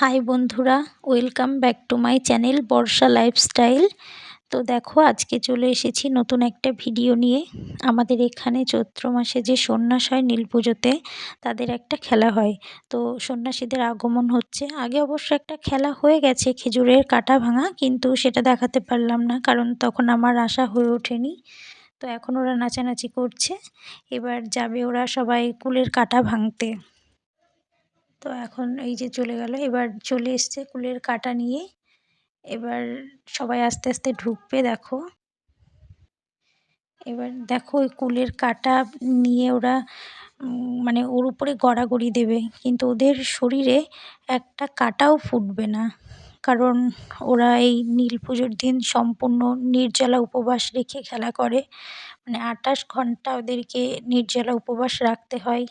High বন্ধুরা, welcome back to my channel Barsha lifestyle. তো দেখো, আজকে চলে এসেছি নতুন একটা ভিডিও নিয়ে। আমাদের এখানে চৈত্র মাসে যে সন্ন্যাস হয় নীল পুজোতে, তাদের একটা খেলা হয়। তো সন্ন্যাসীদের আগমন হচ্ছে। আগে অবশ্য একটা খেলা হয়ে গেছে, খেজুরের কাটা ভাঙা, কিন্তু সেটা দেখাতে পারলাম না, কারণ তখন আমার আশা হয়ে ওঠেনি। তো এখন ওরা নাচানাচি করছে। এবার যাবে ওরা সবাই কুলের কাটা ভাঙতে। তো এখন এই যে চলে গেল। এবার চলে এসছে কুলের কাটা নিয়ে। এবার সবাই আস্তে আস্তে ঢুকবে, দেখো। এবার দেখো ওই কুলের কাটা নিয়ে ওরা মানে ওর উপরে গড়াগড়ি দেবে। কিন্তু ওদের শরীরে একটা কাটাও ফুটবে না। কারণ ওরা এই নীল পুজোর দিন সম্পূর্ণ নির্জলা উপবাস রেখে খেলা করে। মানে আটাশ ঘণ্টা ওদেরকে নির্জলা উপবাস রাখতে হয়।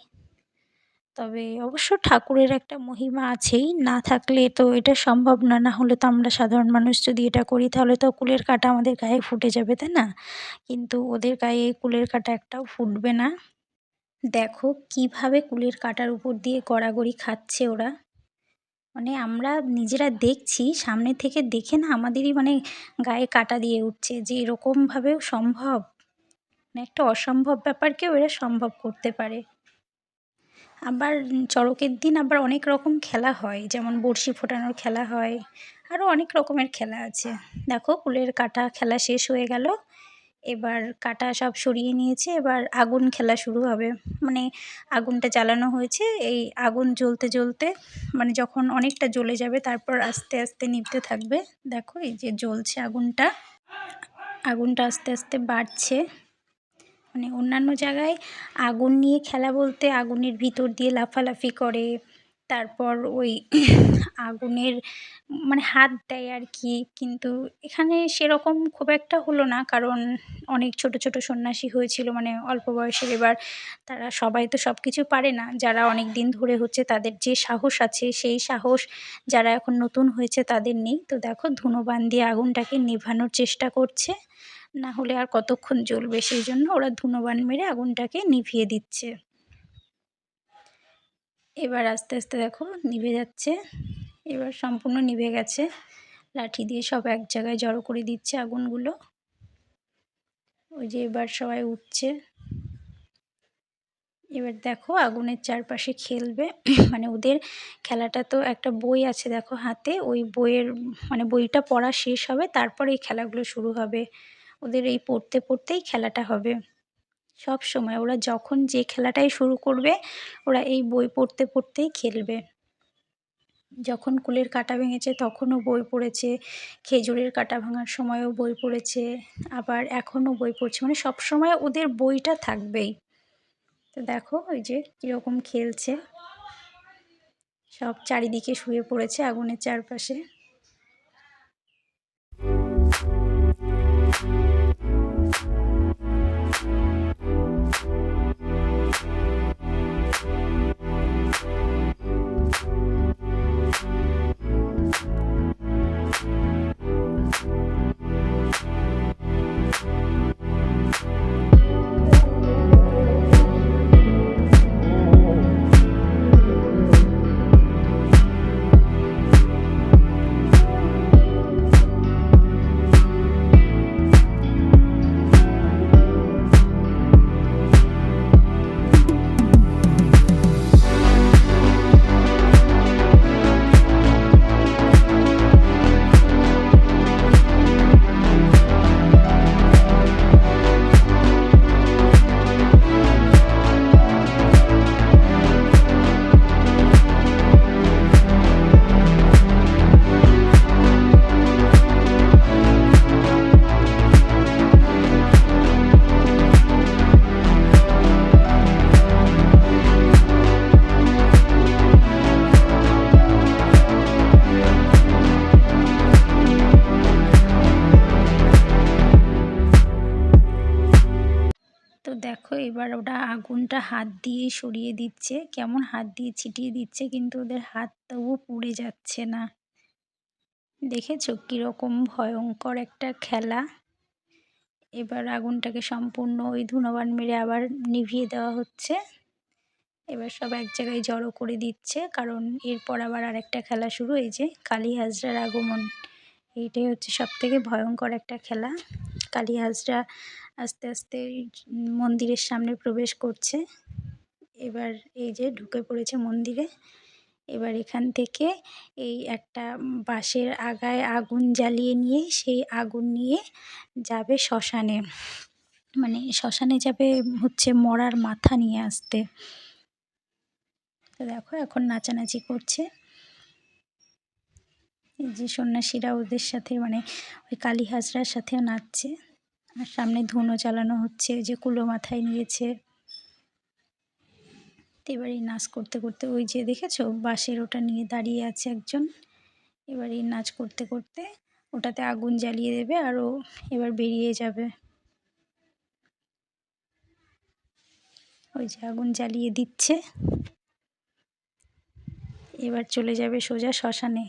তবে অবশ্য ঠাকুরের একটা মহিমা আছেই। না থাকলে তো এটা সম্ভব না। না হলে তো আমরা সাধারণ মানুষ যদি এটা করি, তাহলে তো কুলের কাটা আমাদের গায়ে ফুটে যাবে, তাই না? কিন্তু ওদের গায়ে কুলের কাটা একটাও ফুটবে না। দেখো কীভাবে কুলের কাটার উপর দিয়ে গড়াগড়ি খাচ্ছে ওরা। মানে আমরা নিজেরা দেখছি, সামনে থেকে দেখে না আমাদেরই মানে গায়ে কাটা দিয়ে উঠছে যে এরকমভাবেও সম্ভব। মানে একটা অসম্ভব ব্যাপারকেও এরা সম্ভব করতে পারে। আবার চড়কের দিন আবার অনেক রকম খেলা হয়। যেমন বড়শি ফোটানোর খেলা হয়। আরও অনেক রকমের খেলা আছে। দেখো, কুলের কাটা খেলা শেষ হয়ে গেল। এবার কাটা সব সরিয়ে নিয়েছে। এবার আগুন খেলা শুরু হবে। মানে আগুনটা জ্বালানো হয়েছে। এই আগুন জ্বলতে জ্বলতে মানে যখন অনেকটা জ্বলে যাবে, তারপর আস্তে আস্তে নিভতে থাকবে। দেখো, এই যে জ্বলছে আগুনটা। আগুনটা আস্তে আস্তে বাড়ছে। মানে অন্যান্য জায়গায় আগুন নিয়ে খেলা বলতে আগুনের ভিতর দিয়ে লাফালাফি করে, তারপর ওই আগুনের মানে হাত দেয় আর কি। কিন্তু এখানে সেরকম খুব একটা হলো না, কারণ অনেক ছোট ছোট সন্ন্যাসী হয়েছিল মানে অল্প বয়সের এবার তারা সবাই তো সব কিছু পারে না। যারা অনেক দিন ধরে হচ্ছে তাদের যে সাহস আছে, সেই সাহস যারা এখন নতুন হয়েছে তাদের নেই। তো দেখো ধুনোবান দিয়ে আগুনটাকে নেভানোর চেষ্টা করছে। না হলে আর কতক্ষণ জ্বলবে? সেই জন্য ওরা ধুনোবান মেরে আগুনটাকে নিভিয়ে দিচ্ছে। এবার আস্তে আস্তে দেখো নিভে যাচ্ছে। এবার সম্পূর্ণ নিভে গেছে। লাঠি দিয়ে সব এক জায়গায় জড়ো করে দিচ্ছে আগুনগুলো। ওই যে এবার সবাই উঠছে। এবার দেখো আগুনের চারপাশে খেলবে। মানে ওদের খেলাটা তো একটা বই আছে দেখো হাতে। ওই বইয়ের মানে বইটা পড়া শেষ হবে, তারপর এই খেলাগুলো শুরু হবে। ওদের এই পড়তে, পড়তেই খেলাটা হবে। সব সময় ওরা যখন যে খেলাটাই শুরু করবে, ওরা এই বই পড়তে, পড়তেই খেলবে। যখন কুলের কাটা ভেঙেছে, তখনও বই পড়েছে। খেজুরের কাটা ভাঙার সময়ও বই পড়েছে। আবার এখনও বই পড়ছে। মানে সব সময় ওদের বইটা থাকবেই। তো দেখো, ওই যে কীরকম খেলছে। সব চারিদিকে শুয়ে পড়েছে আগুনের চারপাশে। এবার ওটা আগুনটা হাত দিয়ে সরিয়ে দিচ্ছে। কেমন হাত দিয়ে ছিটিয়ে দিচ্ছে কিন্তু ওদের হাত তবু পুড়ে যাচ্ছে না। দেখেছ কীরকম ভয়ঙ্কর একটা খেলা? এবার আগুনটাকে সম্পূর্ণ ওই ধুনোবান মেরে আবার নিভিয়ে দেওয়া হচ্ছে। এবার সব এক জায়গায় জড়ো করে দিচ্ছে। কারণ এরপর আবার আরেকটা খেলা শুরু। এই যে কালী হাজরার আগমন। এইটাই হচ্ছে সব থেকে ভয়ঙ্কর একটা খেলা। কালী হাজরা আস্তে আস্তে মন্দিরের সামনে প্রবেশ করছে। এবার এই যে ঢুকে পড়েছে মন্দিরে। এবার এখান থেকে এই একটা বাঁশের আগায় আগুন জ্বালিয়ে নিয়ে সেই আগুন নিয়ে যাবে শ্মশানে। মানে শ্মশানে যাবে হচ্ছে মরার মাথা নিয়ে আসতে। তো দেখো এখন নাচানাচি করছে। যে সন্ন্যাসীরা ওদের সাথে মানে ওই কালী হাজরার সাথেও নাচছে। আর সামনে ধুনো চালানো হচ্ছে যে কুলো মাথায় নিয়েছে। এবার এই নাচ করতে করতে ওই যে দেখেছ, বাঁশের ওটা নিয়ে দাঁড়িয়ে আছে একজন। এবার এই নাচ করতে করতে ওটাতে আগুন জ্বালিয়ে দেবে আর ও এবার বেরিয়ে যাবে। ওই যে আগুন জ্বালিয়ে দিচ্ছে। এবার চলে যাবে সোজা শ্মশানে।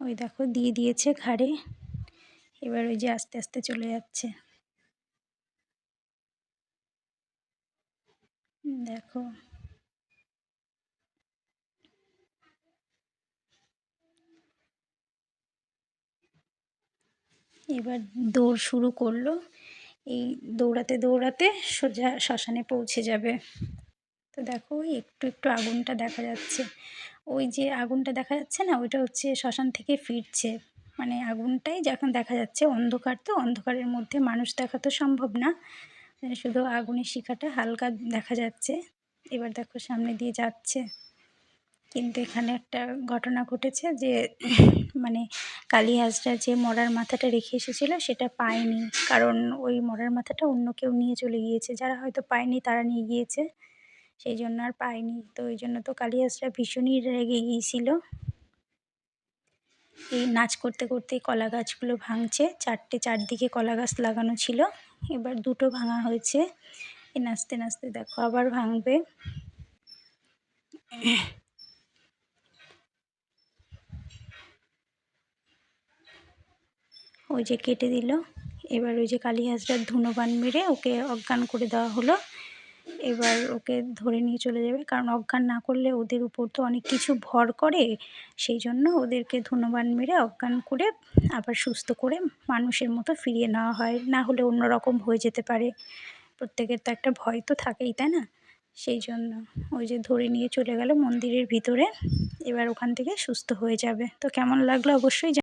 ওই দেখো দিয়ে দিয়েছে ঘাড়ে। এবার ওই যে আস্তে আস্তে চলে যাচ্ছে। দেখো। এবার দৌড় শুরু করল। এই দৌড়াতে দৌড়াতে সোজা শ্মশানে পৌঁছে যাবে। তো দেখো, ওই একটু একটু আগুনটা দেখা যাচ্ছে। ওই যে আগুনটা দেখা যাচ্ছে না, ওইটা হচ্ছে শ্মশান থেকে ফিরছে। মানে আগুনটাই যখন দেখা যাচ্ছে, অন্ধকার তো, অন্ধকারের মধ্যে মানুষ দেখা তো সম্ভব না। শুধু আগুনের শিখাটা হালকা দেখা যাচ্ছে। এবার দেখো সামনে দিয়ে যাচ্ছে। কিন্তু এখানে একটা ঘটনা ঘটেছে যে মানে কালী হাজরা যে মরার মাথাটা রেখে এসেছিল, সেটা পায়নি। কারণ ওই মরার মাথাটা অন্য কেউ নিয়ে চলে গিয়েছে। যারা হয়তো পায়নি, তারা নিয়ে গিয়েছে। সেই জন্য আর পায়নি তো ওই জন্য তো কালী ভীষণই রেগে গিয়েছিল। এই নাচ করতে করতে কলা গাছগুলো ভাঙছে। চারটে চারদিকে কলা গাছ লাগানো ছিল। এবার দুটো ভাঙা হয়েছে। এ নাচতে নাচতে দেখো আবার ভাঙবে। ওই যে কেটে দিল। এবার ওই যে কালী হাজরার ধুনোবান মেরে ওকে অজ্ঞান করে দেওয়া হলো। এবার ওকে ধরে নিয়ে চলে যাবে। কারণ অজ্ঞান না করলে ওদের উপর তো অনেক কিছু ভর করে। সেই জন্য ওদেরকে ধুনোবান মেরে অজ্ঞান করে আবার সুস্থ করে মানুষের মতো ফিরিয়ে নেওয়া হয়। না হলে অন্যরকম হয়ে যেতে পারে। প্রত্যেকের তো একটা ভয় তো থাকেই, তাই না? সেই জন্য ওই যে ধরে নিয়ে চলে গেল মন্দিরের ভিতরে। এবার ওখান থেকে সুস্থ হয়ে যাবে। তো কেমন লাগল অবশ্যই